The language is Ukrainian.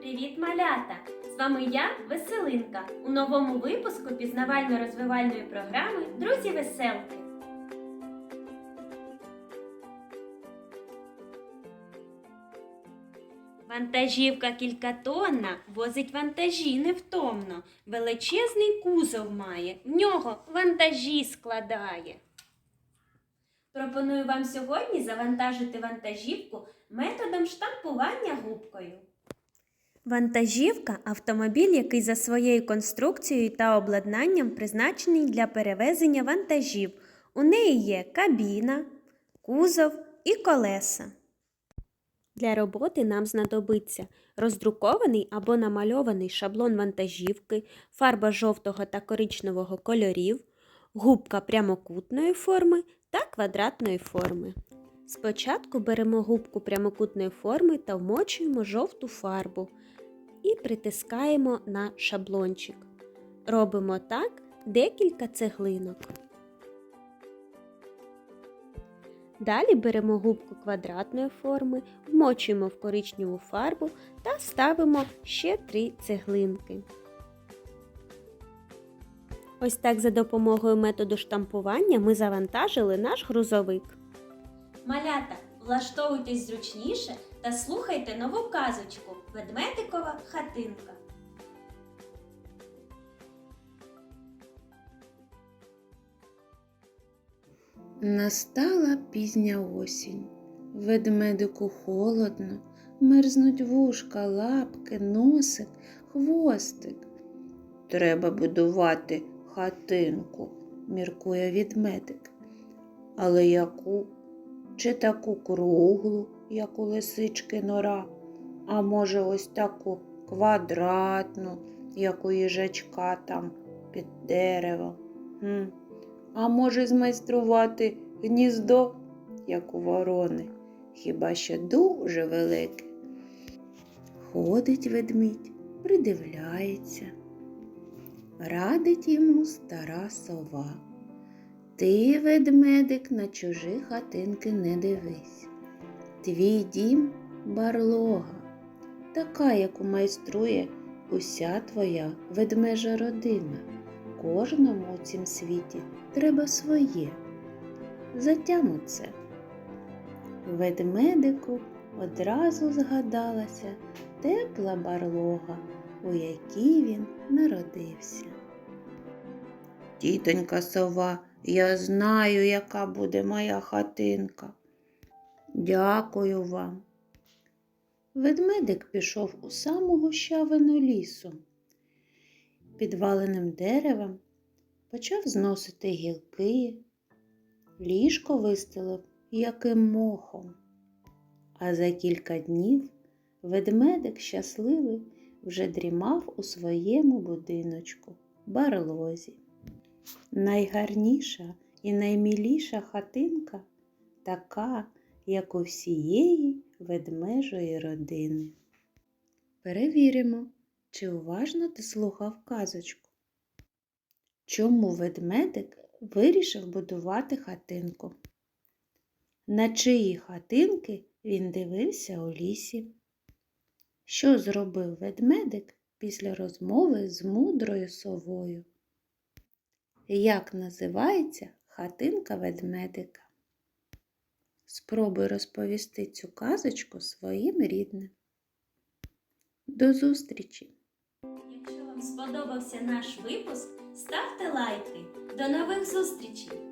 Привіт, малята! З вами я, Веселинка, у новому випуску пізнавально-розвивальної програми Друзі веселки. Вантажівка кількатонна возить вантажі невтомно. Величезний кузов має, в нього вантажі складає. Пропоную вам сьогодні завантажити вантажівку методом штампування губкою. Вантажівка автомобіль, який за своєю конструкцією та обладнанням призначений для перевезення вантажів. У неї є кабіна, кузов і колеса. Для роботи нам знадобиться роздрукований або намальований шаблон вантажівки, фарба жовтого та коричневого кольорів, губка прямокутної форми та квадратної форми. Спочатку беремо губку прямокутної форми та вмочуємо жовту фарбу і притискаємо на шаблончик. Робимо так декілька цеглинок. Далі беремо губку квадратної форми, вмочуємо в коричневу фарбу та ставимо ще три цеглинки. Ось так за допомогою методу штампування ми завантажили наш грузовик. Малята, влаштовуйтесь зручніше та слухайте нову казочку Ведмедикова хатинка. Настала пізня осінь. Ведмедику холодно, мерзнуть вушка, лапки, носик, хвостик. Треба будувати хатинку, міркує відмедик. Але яку? Чи таку круглу, як у лисички нора, а може, ось таку квадратну, як у їжачка там під деревом. А може змайструвати гніздо, як у ворони, хіба що дуже велике. Ходить ведмідь, придивляється, радить йому стара сова. Ти, ведмедик, на чужі хатинки не дивись. Твій дім барлога, така, яку майструє уся твоя ведмежа родина. Кожному у цім світі треба своє. Затяму це. Ведмедику одразу згадалася тепла барлога, у якій він народився. Тітонька сова, я знаю, яка буде моя хатинка. Дякую вам. Ведмедик пішов у саму гущавину лісу. Підваленим деревом почав зносити гілки, ліжко вистелив яким мохом. А за кілька днів ведмедик щасливий вже дрімав у своєму будиночку, барлозі. Найгарніша і найміліша хатинка така, як у всієї ведмежої родини. Перевіримо, чи уважно ти слухав казочку. Чому ведмедик вирішив будувати хатинку? На чиї хатинки він дивився у лісі? Що зробив ведмедик після розмови з мудрою совою? Як називається хатинка ведмедика? Спробуй розповісти цю казочку своїм рідним. До зустрічі! Якщо вам сподобався наш випуск, ставте лайки. До нових зустрічей!